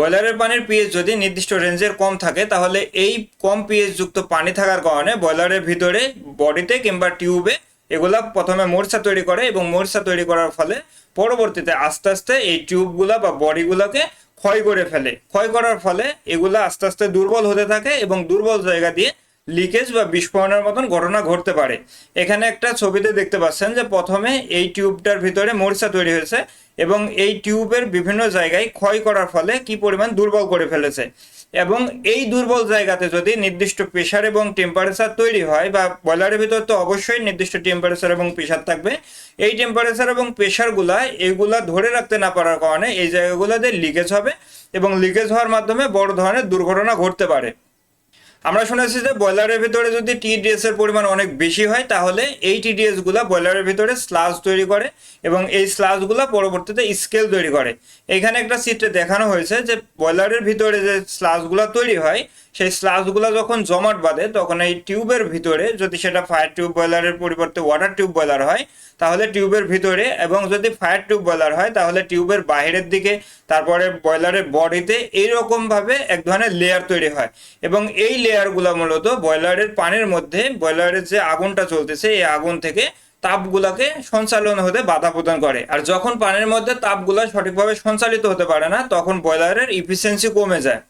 বয়লারের পানির পিএইচ যদি নির্দিষ্ট রেঞ্জের কম থাকে, তাহলে এই কম পিএইচ যুক্ত পানি থাকার কারণে ব্রয়লারের ভিতরে বডিতে কিংবা টিউবে এগুলা প্রথমে মোর্চা তৈরি করে এবং মোর্চা তৈরি করার ফলে পরবর্তীতে আস্তে আস্তে এই টিউবগুলা বা বডিগুলোকে ক্ষয় করে ফেলে। ক্ষয় করার ফলে এগুলো আস্তে আস্তে দুর্বল হতে থাকে এবং দুর্বল জায়গা দিয়ে লিকেজ বা বিস্ফোরণের মতন ঘটনা ঘটতে পারে। এখানে একটা ছবিতে দেখতে পাচ্ছেন যে প্রথমে এই টিউবটার ভিতরে মরিচা তৈরি হয়েছে এবং এই টিউবের বিভিন্ন জায়গায় ক্ষয় করার ফলে কি পরিমাণ দুর্বল করে ফেলেছে এবং এই দুর্বল জায়গাতে যদি নির্দিষ্ট প্রেশার এবং টেম্পারেচার তৈরি হয় বা বয়লারের ভিতর তো অবশ্যই নির্দিষ্ট টেম্পারেচার এবং প্রেশার থাকবে, এই টেম্পারেচার এবং প্রেশারগুলা এগুলা ধরে রাখতে না পারার কারণে এই জায়গাগুলোতে লিকেজ হবে এবং লিকেজ হওয়ার মাধ্যমে বড় ধরনের দুর্ঘটনা ঘটতে পারে। আমরা শুনেছি যে বয়লারের ভিতরে যদি টিডিএস এর পরিমাণ অনেক বেশি হয়, তাহলে এই টিডিএসগুলা বয়লারের ভিতরে স্লাজ তৈরি করে এবং এই স্লাজগুলা পরবর্তীতে স্কেল তৈরি করে। এখানে একটা চিত্রে দেখানো হয়েছে যে বয়লারের ভিতরে যে স্লাজগুলা তৈরি হয়, সেই স্লাজগুলা যখন জমাট বাঁধে, তখন এই টিউবের ভিতরে যদি সেটা ফায়ার টিউব বয়লারের পরিবর্তে ওয়াটার টিউব বয়লার হয়, তাহলে টিউবের ভিতরে এবং যদি ফায়ার টিউব বয়লার হয়, তাহলে টিউবের বাইরের দিকে, তারপরে বয়লারের বডিতে এইরকম ভাবে এক ধরনের লেয়ার তৈরি হয়। এবং এই লেয়ারগুলো মূলত বয়লারের পানের মধ্যে বয়লারের যে আগুনটা চলতেছে, এই আগুন থেকে তাপগুলাকে সঞ্চালন হতে বাধা প্রদান করে। আর যখন পানের মধ্যে তাপগুলা সঠিকভাবে সঞ্চালিত হতে পারে না, তখন বয়লারের ইফিসিয়েন্সি কমে যায়।